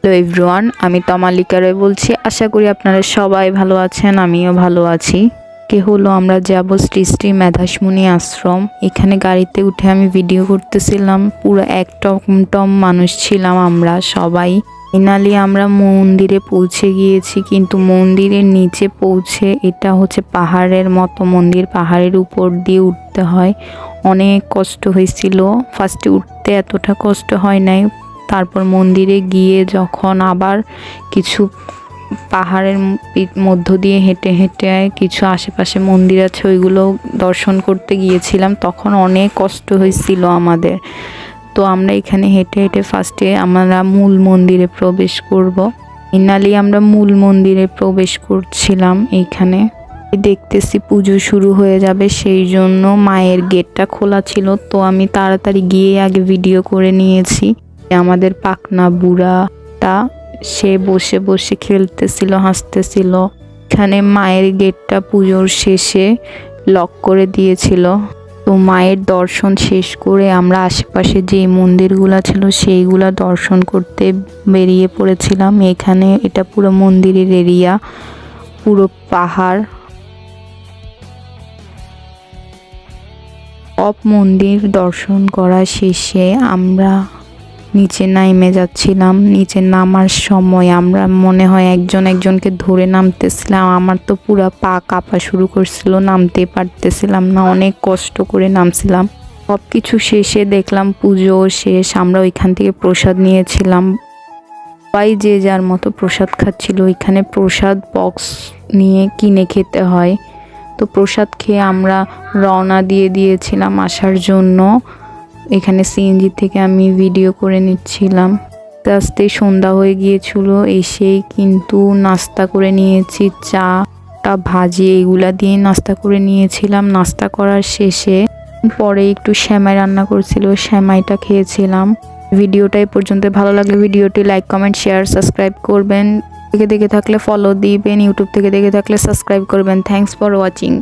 Hello everyone আমি তমালিকা রায় বলছি। আশা করি আপনারা সবাই ভালো আছেন, আমিও ভালো আছি। কে হলো আমরা? যাব শ্রী শ্রী মেধাসমুনি আশ্রম। এখানে গাড়িতে উঠে আমি ভিডিও করতেছিলাম। পুরো এক টম টম মানুষ ছিলাম আমরা সবাই। ফাইনালি আমরা মন্দিরে পৌঁছে গিয়েছি, কিন্তু মন্দিরের নিচে পৌঁছে এটা হচ্ছে পাহাড়ের মতো মন্দির। পাহাড়ের উপর দিয়ে উঠতে হয়। অনেক কষ্ট হয়েছিল। ফার্স্টে উঠতে এতটা কষ্ট হয় নাই। তারপর মন্দিরে গিয়ে যখন আবার কিছু পাহাড়ের মধ্য দিয়ে হেঁটে হেঁটে কিছু আশেপাশে মন্দির আছে, ওইগুলো দর্শন করতে গিয়েছিলাম, তখন অনেক কষ্ট হয়েছিল আমাদের। তো আমরা এখানে হেঁটে হেঁটে ফার্স্টে আমরা মূল মন্দিরে প্রবেশ করব। ইনালি আমরা মূল মন্দিরে প্রবেশ করছিলাম এইখানে দেখতেছি পুজো শুরু হয়ে যাবে, সেই জন্য মায়ের গেটটা খোলা ছিল, তো আমি তাড়াতাড়ি গিয়ে আগে ভিডিও করে নিয়েছি। আমাদের পাকনা বুড়াটা সে বসে বসে খেলতেছিল, হাসতেছিল। এখানে মায়ের গেটটা পুজোর শেষে লক করে দিয়েছিল। তো মায়ের দর্শন শেষ করে আমরা আশেপাশে যে মন্দিরগুলো ছিল, সেইগুলা দর্শন করতে বেরিয়ে পড়েছিলাম। এখানে এটা পুরো মন্দিরের এরিয়া পুরো পাহাড়। অপ মন্দির দর্শন করা শেষে আমরা নিচে নাইমে যাচ্ছিলাম। নিচে নামার সময় আমরা মনে হয় একজন একজনকে ধরে নামতেছিলাম। আমার তো পুরা পা কাঁপা শুরু করছিল, নামতে পারতেছিলাম না, অনেক কষ্ট করে নামছিলাম। সব কিছু শেষে দেখলাম পুজো শেষ, আমরা ওইখান থেকে প্রসাদ নিয়েছিলাম। সবাই যে যার মতো প্রসাদ খাচ্ছিল, ওইখানে প্রসাদ বক্স নিয়ে কিনে খেতে হয়। তো প্রসাদ খেয়ে আমরা রওনা দিয়ে দিয়েছিলাম আসার জন্য। এখানে সিএনজি থেকে আমি ভিডিও করে নিচ্ছিলাম। আস্তে আস্তে সন্ধ্যা হয়ে গিয়েছিল এসেই কিন্তু নাস্তা করে নিয়েছি চা টা ভাজি এগুলা দিয়ে নাস্তা করে নিয়েছিলাম। নাস্তা করার শেষে পরে একটু শ্যামাই রান্না করছিল, শ্যামাইটা খেয়েছিলাম। ভিডিওটা এই পর্যন্ত ভালো লাগলে ভিডিওটি লাইক, কমেন্ট, শেয়ার, সাবস্ক্রাইব করবেন। থেকে দেখে থাকলে ফলো দিবেন, ইউটিউব থেকে দেখে থাকলে সাবস্ক্রাইব করবেন। Thanks for watching